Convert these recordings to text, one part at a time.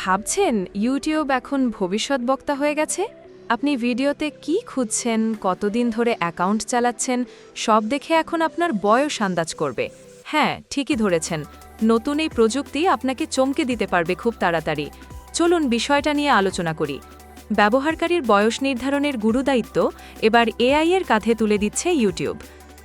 ভাবছেন ইউটিউব এখন ভবিষ্যৎ বক্তা হয়ে গেছে? আপনি ভিডিওতে কি খুঁজছেন? কতদিন ধরে অ্যাকাউন্ট চালাচ্ছেন? সব দেখে এখন আপনার বয়স আন্দাজ করবে। হ্যাঁ ঠিকই ধরেছেন। নতুন এই প্রযুক্তি আপনাকে চমকে দিতে পারবে খুব তাড়াতাড়ি। চলুন বিষয়টা নিয়ে আলোচনা করি। ব্যবহারকারীর বয়স নির্ধারণের গুরুদায়িত্ব এবার এআই এর কাঁধে তুলে দিচ্ছে ইউটিউব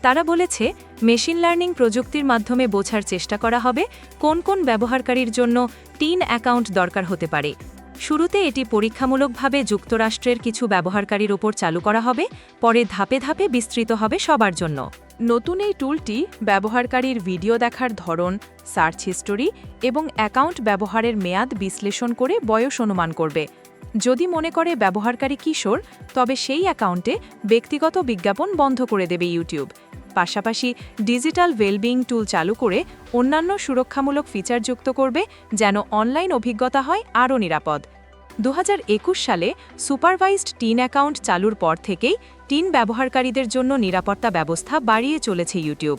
তারা বলেছে মেশিন লার্নিং প্রযুক্তির মাধ্যমে বোঝার চেষ্টা করা হবে কোন কোন ব্যবহারকারীর জন্য টিন অ্যাকাউন্ট দরকার হতে পারে। শুরুতে এটি পরীক্ষামূলকভাবে যুক্তরাষ্ট্রের কিছু ব্যবহারকারীর ওপর চালু করা হবে, পরে ধাপে ধাপে বিস্তৃত হবে সবার জন্য। নতুন এই টুলটি ব্যবহারকারীর ভিডিও দেখার ধরন, সার্চ হিস্টোরি এবং অ্যাকাউন্ট ব্যবহারের মেয়াদ বিশ্লেষণ করে বয়স অনুমান করবে। যদি মনে করে ব্যবহারকারী কিশোর, তবে সেই অ্যাকাউন্টে ব্যক্তিগত বিজ্ঞাপন বন্ধ করে দেবে ইউটিউব। পাশাপাশি ডিজিটাল ওয়েলবিং টুল চালু করে অন্যান্য সুরক্ষামূলক ফিচার যুক্ত করবে, যেন অনলাইন অভিজ্ঞতা হয় আরও নিরাপদ। দু হাজার একুশ সালে সুপারভাইজড টিন অ্যাকাউন্ট চালুর পর থেকেই টিন ব্যবহারকারীদের জন্য নিরাপত্তা ব্যবস্থা বাড়িয়ে চলেছে ইউটিউব।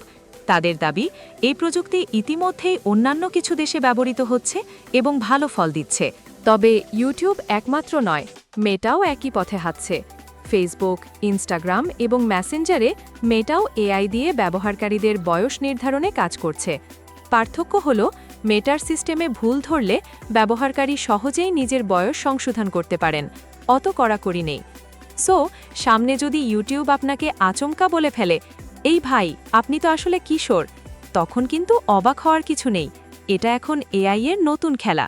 তাদের দাবি, এই প্রযুক্তি ইতিমধ্যেই অন্যান্য কিছু দেশে ব্যবহৃত হচ্ছে এবং ভালো ফল দিচ্ছে। তবে ইউটিউব একমাত্র নয়, মেটাও একই পথে হাঁটছে। ফেসবুক ইনস্টাগ্রাম এবং ম্যাসেঞ্জারে মেটাও এআই দিয়ে ব্যবহারকারীদের বয়স নির্ধারণে কাজ করছে। পার্থক্য হল মেটার সিস্টেমে ভুল ধরলে ব্যবহারকারী সহজেই নিজের বয়স সংশোধন করতে পারেন। অত কড়াকড়ি নেই। সো সামনে যদি ইউটিউব আপনাকে আচমকা বলে ফেলে, এই ভাই, আপনি তো আসলে কিশোর, তখন কিন্তু অবাক হওয়ার কিছু নেই। এটা এখন এআই এর নতুন খেলা।